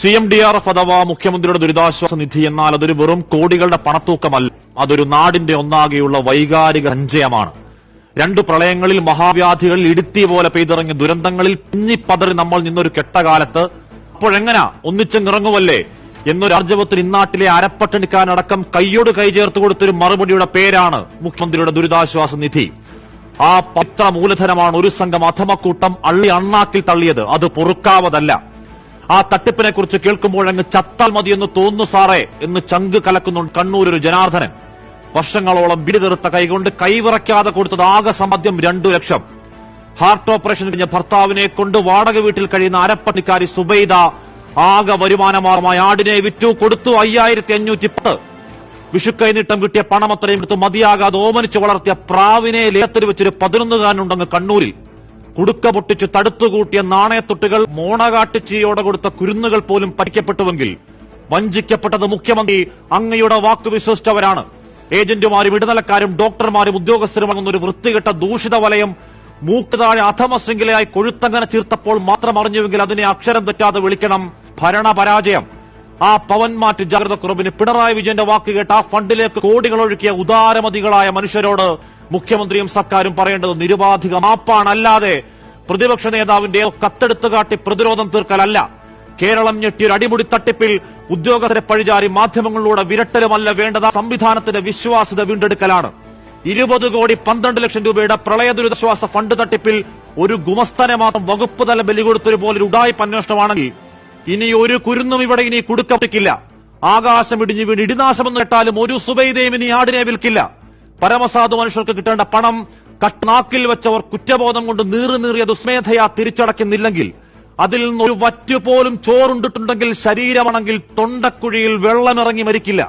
C M D R F അഥവാ മുഖ്യമന്ത്രിയുടെ ദുരിതാശ്വാസ നിധി എന്നാൽ അതൊരു വെറും കോടികളുടെ പണത്തൂക്കമല്ല. അതൊരു നാടിന്റെ ഒന്നാകെയുള്ള വൈകാരിക സഞ്ചയമാണ്. രണ്ടു പ്രളയങ്ങളിൽ മഹാവ്യാധികളിൽ ഇടുത്തി പോലെ പെയ്തിറങ്ങിയ ദുരന്തങ്ങളിൽ പിന്നിപ്പതറി നമ്മൾ നിന്നൊരു കെട്ടകാലത്ത് അപ്പോഴെങ്ങനാ ഒന്നിച്ചെന്നിറങ്ങുമല്ലേ എന്നൊരു ആർജവത്തിൽ ഇന്നാട്ടിലെ അരപ്പട്ടണിക്കാരനടക്കം കൈയോട് കൈ ചേർത്ത് കൊടുത്തൊരു മറുപടിയുടെ പേരാണ് മുഖ്യമന്ത്രിയുടെ ദുരിതാശ്വാസ നിധി. ആ പത്ര മൂലധനമാണ് ഒരു സംഘം അധമക്കൂട്ടം അള്ളി അണ്ണാക്കിൽ തള്ളിയത്. അത് പൊറുക്കാവതല്ല. ആ തട്ടിപ്പിനെ കുറിച്ച് കേൾക്കുമ്പോൾ അങ്ങ് ചത്താൽ മതി എന്ന് തോന്നുന്നു സാറേ എന്ന് ചങ്ക് കലക്കുന്നുണ്ട് കണ്ണൂർ ഒരു ജനാർദ്ദനൻ. വർഷങ്ങളോളം പിടിതെറുത്ത കൈകൊണ്ട് കൈവിറയ്ക്കാതെ കൊടുത്തത് ആകെ സമ്പാദ്യം രണ്ടു ലക്ഷം. ഹാർട്ട് ഓപ്പറേഷൻ കഴിഞ്ഞ ഭർത്താവിനെ കൊണ്ട് വാടക വീട്ടിൽ കഴിയുന്ന അരപ്പണിക്കാരി സുബൈദ ആകെ വരുമാനമാർമായി ആടിനെ വിറ്റു കൊടുത്തു അയ്യായിരത്തി അഞ്ഞൂറ്റി പത്ത് വിഷുക്കൈനീട്ടം കിട്ടിയ പണം അത്രയും എടുത്ത് മതിയാകാതെ ഓമനിച്ച് വളർത്തിയ പ്രാവിനെ ലേത്തിൽ വെച്ചൊരു പതിനൊന്നുകാരനുണ്ടെന്ന് കണ്ണൂരിൽ. കുടുക്ക പൊട്ടിച്ച് തടുത്തുകൂട്ടിയ നാണയത്തൊട്ടുകൾ മോണകാട്ടുചീയോടെ കൊടുത്ത കുരുന്നുകൾ പോലും പഠിക്കപ്പെട്ടുവെങ്കിൽ വഞ്ചിക്കപ്പെട്ടത് മുഖ്യമന്ത്രി അങ്ങയുടെ വാക്ക് വിശ്വസിച്ചവരാണ്. ഏജന്റുമാരും ഇടനിലക്കാരും ഡോക്ടർമാരും ഉദ്യോഗസ്ഥരും അടങ്ങുന്ന ഒരു വൃത്തികെട്ട ദൂഷിത വലയം മൂക്ക് താഴെ അധമശൃംഖലയായി കൊഴുത്തങ്ങനെ ചീർത്തപ്പോൾ മാത്രം അറിഞ്ഞുവെങ്കിൽ അതിനെ അക്ഷരം തെറ്റാതെ വിളിക്കണം ഭരണപരാജയം. ആ പവൻമാറ്റ് ജാഗ്രതക്കുറവിന് പിണറായി വിജയന്റെ വാക്കുകേട്ട് ആ ഫണ്ടിലേക്ക് കോടികൾ ഒഴുക്കിയ ഉദാരമതികളായ മനുഷ്യരോട് മുഖ്യമന്ത്രിയും സർക്കാരും പറയേണ്ടത് നിരുപാധിക മാപ്പാണല്ലാതെ പ്രതിപക്ഷ നേതാവിന്റെ കത്തെടുത്തു കാട്ടി പ്രതിരോധം തീർക്കലല്ല. കേരളം ഞെട്ടിയൊരു അടിമുടി തട്ടിപ്പിൽ ഉദ്യോഗസ്ഥരെ പഴിചാരി മാധ്യമങ്ങളിലൂടെ വിരട്ടലുമല്ല വേണ്ടത് സംവിധാനത്തിന്റെ വിശ്വാസ്യത വീണ്ടെടുക്കലാണ്. ഇരുപത് കോടി പന്ത്രണ്ട് ലക്ഷം രൂപയുടെ പ്രളയ ദുരിതാശ്വാസ ഫണ്ട് തട്ടിപ്പിൽ ഒരു ഗുമസ്തനെ മാത്രം വകുപ്പ് തല ബലി കൊടുത്തൊരു പോലെ ഉടായ്പ അന്വേഷണമാണെങ്കിൽ ഇനി ഒരു കുരുന്നും ഇവിടെ ഇനി കൊടുക്കപ്പെട്ടിക്കില്ല ആകാശം ഇടിഞ്ഞു വീണ് ഇടിനാശമെന്ന് കേട്ടാലും ഒരു സുബൈദയും ഇനി ആടിനെ വിൽക്കില്ല. പരമസാധു മനുഷ്യർക്ക് കിട്ടേണ്ട പണം കട്ട്നാക്കിൽ വെച്ചവർ കുറ്റബോധം കൊണ്ട് നീറി നീറിയ ദുസ്മേധയാ തിരിച്ചടയ്ക്കുന്നില്ലെങ്കിൽ അതിൽ നിന്ന് ഒരു വറ്റുപോലും ചോറുണ്ടിട്ടുണ്ടെങ്കിൽ ശരീരമാണെങ്കിൽ തൊണ്ടക്കുഴിയിൽ വെള്ളമിറങ്ങി മരിക്കില്ല.